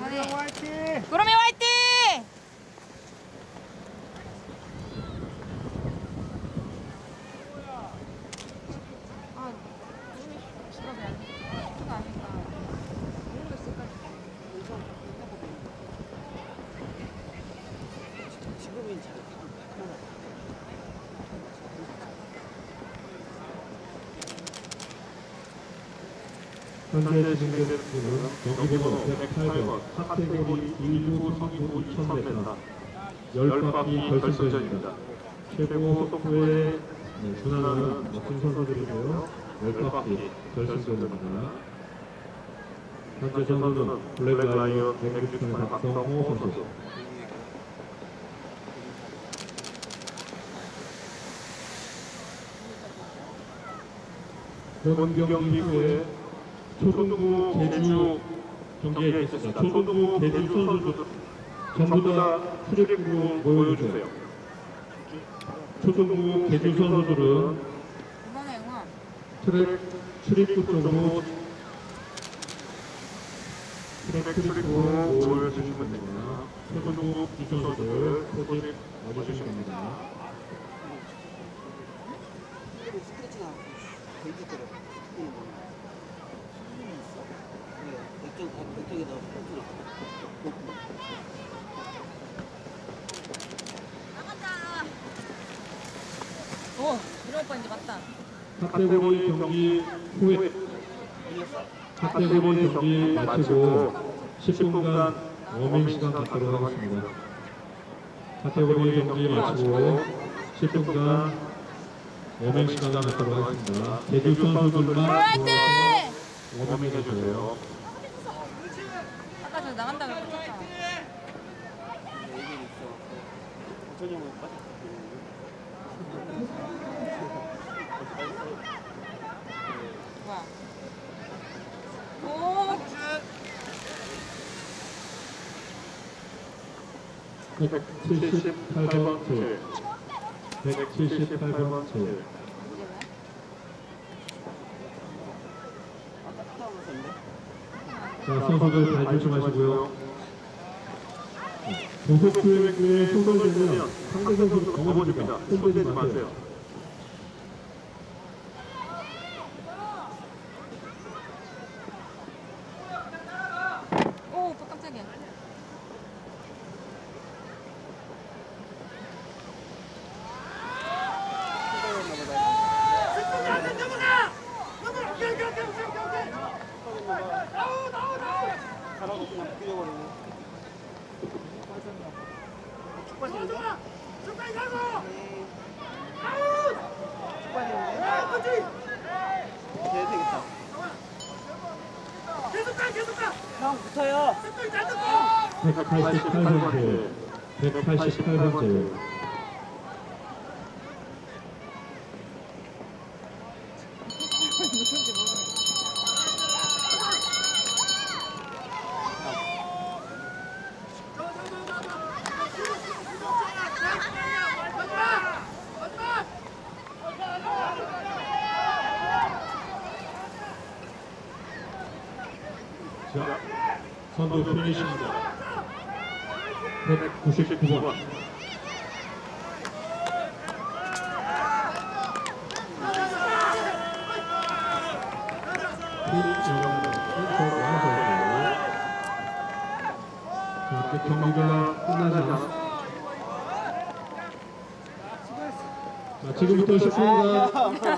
그만해. 화이팅! 구름이 화이팅! 아, 구름이 직업이 아니니까, 투가 아니니까. 모르겠을까지. 지금은 잘 현재 진행되는 부분은 경기번호 108번 카테고리 1부 성인부 2000m 10바퀴 결승전입니다. 최고 속도의 네, 준하는 멋진 선수들이고요. 10바퀴 결승전입니다. 현재 선수는 블랙라이언 160톤의 박성호 선수 본 경기 후에 초등부 개주 경기에 있습니다. 초등부 개주 선수들 전부 다 출입구로 모여주세요. 초등부 개주 선수들은. 트랙 출입구 쪽으로 트랙 출입구로 모여주시면 됩니다. 초등부 기주 선수들 소집 와주시면 됩니다. 스트레칭 하고 있어? 네, 이쪽 이쪽에다 벤치를 오, 이런 오빠 이제 맞다. 카테고리 경기 후에 카테고리 경기 마치고 10분간 워밍 시간 갖도록 하겠습니다. 카테고리 경기 마치고 10분간 워밍 시간을 갖도록 하겠습니다. 제주 선수들만 화이팅! 모여서 워밍 해주세요. 아까 저 나간다 그랬잖아. 얘기는 있어. 전형은 빠졌어. 뭐야? 오, 178번 제 178번 제 이제 왜? 아까 갔다 왔었는데. 자, 선수들 잘 조심하시고요. 트랙에 손들면 상대 선수가 넘어집니다. 손대지 마세요. 오, 오빠 깜짝이야. 가라고 그냥 뛰어버리네. 축구하시는데? 축구하시는데? 돼야 되겠다. 형 붙어요. 188번째, 188번째. 자, 선두 피니시입니다. 199번. 자, 이렇게 경기가 않았습니다. 자, 지금부터 10분간